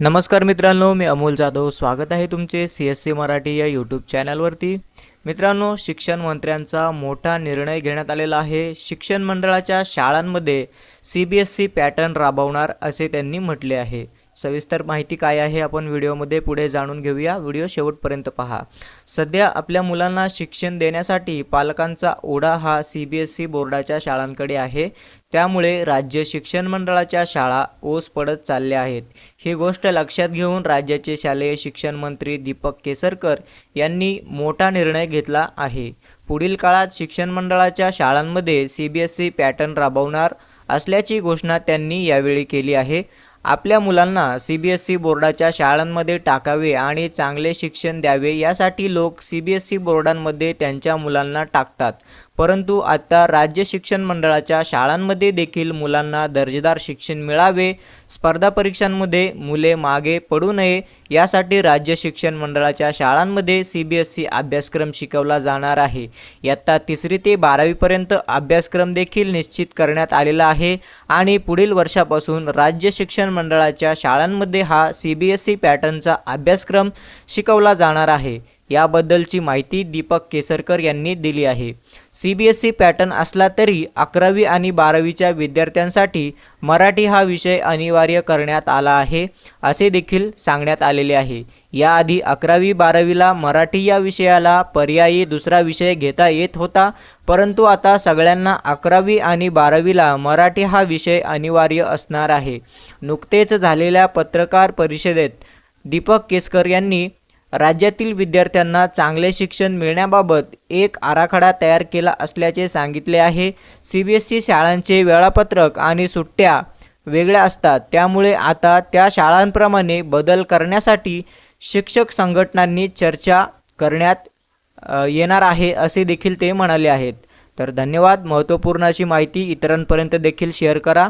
नमस्कार मित्रांनो मी अमोल जाधव. स्वागत आहे तुमचे सी एस सी मराठी या यूट्यूब चॅनलवरती मित्रांनो शिक्षण मंत्र्यांचा मोठा निर्णय घेण्यात आलेला आहे. शिक्षण मंडळाच्या शाळांमध्ये C B S C pattern राबवणार असे त्यांनी म्हटले आहे. सविस्तर माहिती काय आहे आपण व्हिडिओमध्ये पुढे जाणून घेऊया. व्हिडिओ शेवटपर्यंत पहा. सध्या आपल्या मुलांना शिक्षण देण्यासाठी पालकांचा ओढा हा सी बी एस सी बोर्डाच्या शाळांकडे आहे. त्यामुळे राज्य शिक्षण मंडळाच्या शाळा ओस पडत चालल्या आहेत. ही गोष्ट लक्षात घेऊन राज्याचे शालेय शिक्षण मंत्री दीपक केसरकर यांनी मोठा निर्णय घेतला आहे. पुढील काळात शिक्षण मंडळाच्या शाळांमध्ये C B S C pattern राबवणार असल्याची घोषणा त्यांनी यावेळी केली आहे. आपल्या मुलांना सी बी एस सी बोर्डाच्या शाळांमध्ये टाकावे आणि चांगले शिक्षण द्यावे यासाठी लोक सी बी एस सी बोर्डांमध्ये त्यांच्या मुलांना टाकतात. परंतु आता राज्य शिक्षण मंडळाच्या शाळांमध्ये देखील मुलांना दर्जेदार शिक्षण मिळावे स्पर्धा परीक्षांमध्ये मुले मागे पडू नये यासाठी राज्य शिक्षण मंडळाच्या शाळांमध्ये सी बी एस सी अभ्यासक्रम शिकवला जाणार आहे. इयत्ता तिसरी ते बारावीपर्यंत अभ्यासक्रम देखील निश्चित करण्यात आलेला आहे आणि पुढील वर्षापासून राज्य शिक्षण मंडळाच्या शाळांमध्ये हा सी बी एस सी पॅटर्नचा अभ्यासक्रम शिकवला जाणार आहे. याबद्दलची माहिती दीपक केसरकर यांनी दिली आहे. C B S C pattern असला तरी अकरावी आणि बारावीच्या विद्यार्थ्यांसाठी मराठी हा विषय अनिवार्य करण्यात आला आहे असे देखील सांगण्यात आलेले आहे. याआधी अकरावी बारावीला मराठी या विषयाला पर्यायी दुसरा विषय घेता येत होता परंतु आता सगळ्यांना अकरावी आणि बारावीला मराठी हा विषय अनिवार्य असणार आहे. नुकतेच झालेल्या पत्रकार परिषदेत दीपक केसकर यांनी राज्यातील विद्यार्थ्यांना चांगले शिक्षण मिळण्याबाबत एक आराखडा तयार केला असल्याचे सांगितले आहे. सी बी एस ई शाळांचे वेळापत्रक आणि सुट्ट्या वेगळ्या असतात. त्यामुळे आता त्या शाळांप्रमाणे बदल करण्यासाठी शिक्षक संघटनांनी चर्चा करण्यात येणार आहे असे देखील ते म्हणाले आहेत. तर धन्यवाद. महत्त्वपूर्ण अशी माहिती इतरांपर्यंत देखील शेअर करा.